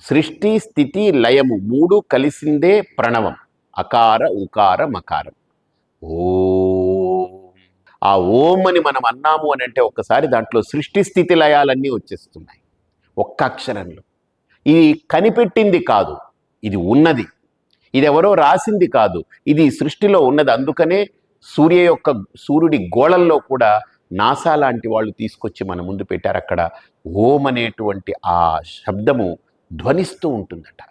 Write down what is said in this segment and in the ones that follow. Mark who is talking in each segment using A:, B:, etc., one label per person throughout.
A: సృష్టి స్థితి లయము మూడు కలిసిందే ప్రణవం. అకార ఉకార మకారం. ఓం. ఆ ఓం అని మనం అన్నాము అని అంటే ఒక్కసారి దాంట్లో సృష్టి స్థితి లయాలన్నీ వచ్చేస్తున్నాయి. ఒక్క అక్షరంలో. ఇది కనిపెట్టింది కాదు. ఇది ఉన్నది. ఇది ఎవరో రాసింది కాదు. ఇది సృష్టిలో ఉన్నది. అందుకనే సూర్య యొక్క సూర్యుడి గోళల్లో కూడా నాసా లాంటి వాళ్ళు తీసుకొచ్చి మన ముందు పెట్టారు అక్కడ. ఓం అనేటువంటి ఆ శబ్దము ధ్వనిస్తూ ఉంటుందట.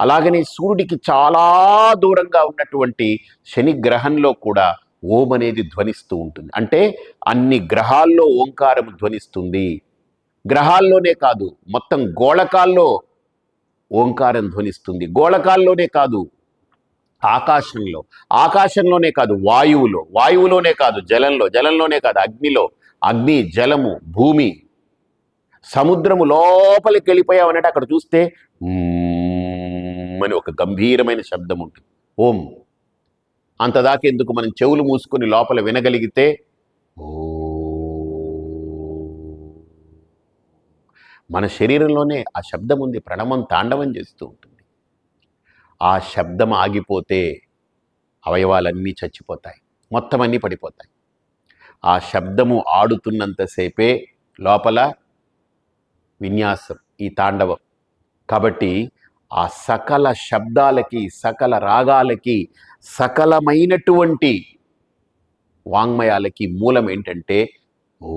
A: అలాగనే సూర్యుడికి చాలా దూరంగా ఉన్నటువంటి శని గ్రహంలో కూడా ఓం అనేది ధ్వనిస్తూ ఉంటుంది. అంటే అన్ని గ్రహాల్లో ఓంకారం ధ్వనిస్తుంది. గ్రహాల్లోనే కాదు మొత్తం గోళకాల్లో ఓంకారం ధ్వనిస్తుంది. గోళకాల్లోనే కాదు ఆకాశంలో. ఆకాశంలోనే కాదు వాయువులో. వాయువులోనే కాదు జలంలో. జలంలోనే కాదు అగ్నిలో. అగ్ని జలము భూమి సముద్రము లోపలికి వెళ్ళిపోయామన్నట్టు అక్కడ చూస్తే అని ఒక గంభీరమైన శబ్దం ఉంటుంది. ఓం. అంతదాకా ఎందుకు మనం చెవులు మూసుకొని లోపల వినగలిగితే ఓ. మన శరీరంలోనే ఆ శబ్దం ఉంది ప్రణవం తాండవం చేస్తూ ఉంటుంది. ఆ శబ్దం ఆగిపోతే అవయవాలన్నీ చచ్చిపోతాయి మొత్తం అన్నీ పడిపోతాయి. ఆ శబ్దము ఆడుతున్నంతసేపే లోపల విన్యాసం ఈ తాండవం. కాబట్టి ఆ సకల శబ్దాలకి సకల రాగాలకి సకలమైనటువంటి వాంగ్మయాలకి మూలం ఏంటంటే ఓ